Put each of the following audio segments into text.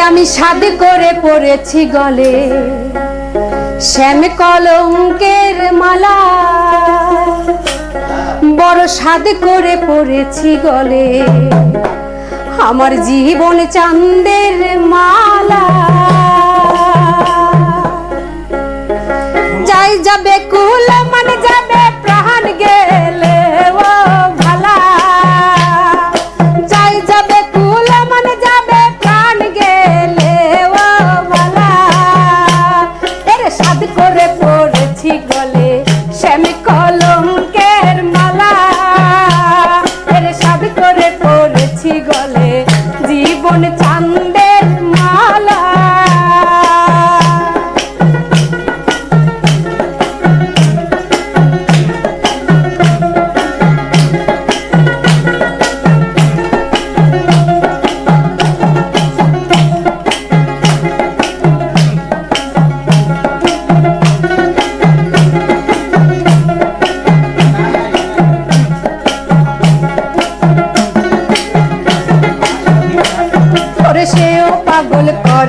আমি সাদ করে পড়েছি গলে। শ্যাম কলঙ্কের মালা। বড় সাদ করে পড়েছি গলে। আমার জীবন চান্দের মা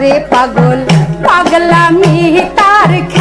করে পাগল পাগলামি তার খে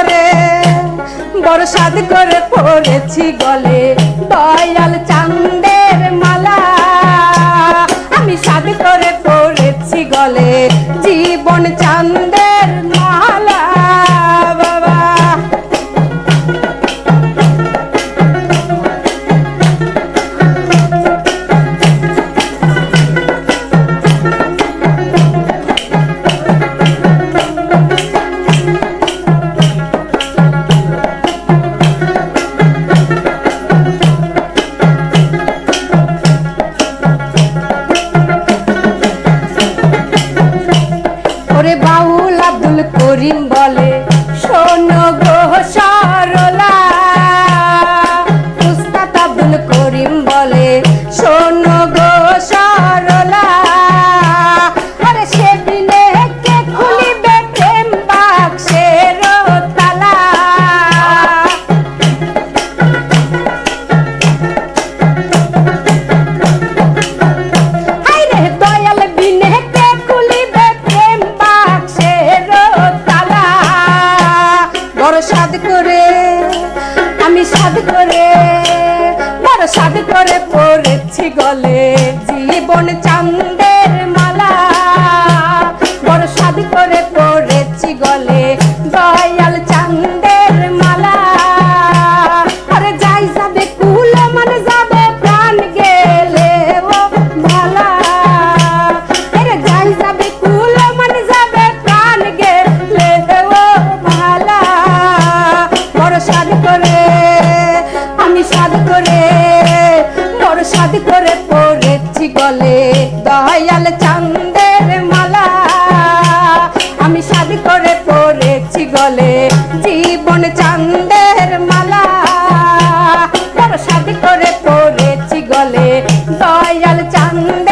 করে বরসাদ করে পড়েছি গলে দয়াল চান্দের মালা। আমি সাদ করে ধরে বড় সাদ করে পড়েছি গলে। জীবন চান্দ করে বড় সাদ করে পড়েছি গলে, দয়াল চান্দের মালা। আমি সাদ করে পড়েছি গলে, জীবন চান্দের মালা। বড় সাদ করে পড়েছি গলে, দয়াল চান্দের